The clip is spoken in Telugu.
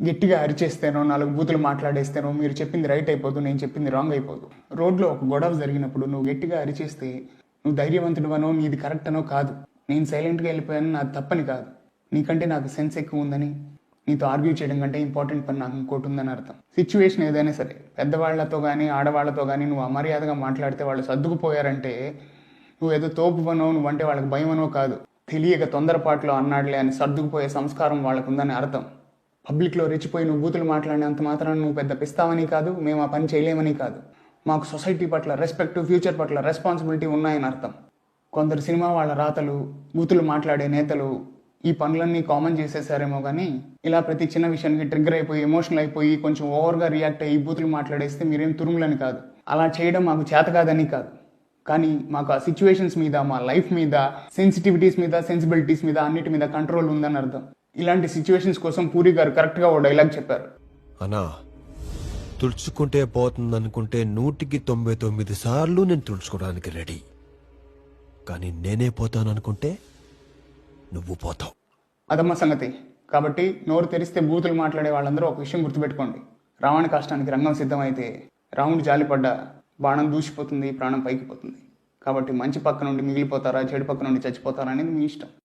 గట్టిగా అరిచేస్తేనో నాలుగు బూతులు మాట్లాడేస్తేనో మీరు చెప్పింది రైట్ అయిపోదు నేను చెప్పింది రాంగ్ అయిపోదు. రోడ్లో ఒక గొడవ జరిగినప్పుడు నువ్వు గట్టిగా అరిచేస్తే నువ్వు ధైర్యవంతుడివనో నీది కరెక్ట్ అనో కాదు. నేను సైలెంట్గా వెళ్ళిపోయాను నాది తప్పని కాదు. నీకంటే నాకు సెన్స్ ఎక్కువ ఉందని నీతో ఆర్గ్యూ చేయడం కంటే ఇంపార్టెంట్ పని నాకు ఇంకోటి ఉందని అర్థం. సిచ్యువేషన్ ఏదైనా సరే పెద్దవాళ్ళతో కానీ ఆడవాళ్ళతో కానీ నువ్వు అమర్యాదగా మాట్లాడితే వాళ్ళు సర్దుకుపోయారంటే నువ్వు ఏదో తోపు పనో నువ్వంటే వాళ్ళకి భయమనో కాదు. తెలియక తొందరపాట్లో అన్నాడులే అని సర్దుకుపోయే సంస్కారం వాళ్ళకు ఉందని అర్థం. పబ్లిక్లో రెచ్చిపోయి నువ్వు బూతులు మాట్లాడినంత మాత్రాన నువ్వు పెద్ద పిస్తావని కాదు మేము ఆ పని చేయలేమని కాదు. మాకు సొసైటీ పట్ల రెస్పెక్ట్ ఫ్యూచర్ పట్ల రెస్పాన్సిబిలిటీ ఉన్నాయని అర్థం. కొందరు సినిమా వాళ్ళ రాతలు బూతులు మాట్లాడే నేతలు ఈ పనులన్నీ కామన్ చేసేసారేమో కానీ ఇలా ప్రతి చిన్న విషయానికి ట్రిగ్గర్ అయిపోయి ఎమోషనల్ అయిపోయి కొంచెం ఓవర్గా రియాక్ట్ అయ్యి బూతులు మాట్లాడేస్తే మీరేం తురుములని కాదు. అలా చేయడం మాకు చేత కాదని కాదు. కానీ మాకు ఆ సిచ్యువేషన్స్ మీద మా లైఫ్ మీద సెన్సిటివిటీస్ మీద సెన్సిబిలిటీస్ మీద అన్నిటి మీద కంట్రోల్ ఉందని అర్థం. ఇలాంటి సిచ్యువేషన్స్ కోసం పూరి గారు కరెక్ట్గా ఓ డైలాగ్ చెప్పారు. అనా తుడుచుకుంటే పోతుందనుకుంటే నూటికి తొంభై తొమ్మిది సార్లు నేను తుడుచుకోవడానికి రెడీ. కానీ నేనే పోతాననుకుంటే నువ్వు పోతావు. అదమ్మ సంగతి. కాబట్టి నోరు తెరిస్తే బూతులు మాట్లాడే వాళ్ళందరూ ఒక విషయం గుర్తుపెట్టుకోండి. రావణ కష్టానికి రంగం సిద్ధమైతే రాముడు జాలిపడ్డ బాణం దూసిపోతుంది ప్రాణం పైకి పోతుంది. కాబట్టి మంచి పక్క నుండి మిగిలిపోతారా చెడు పక్క నుండి చచ్చిపోతారా అనేది మీ ఇష్టం.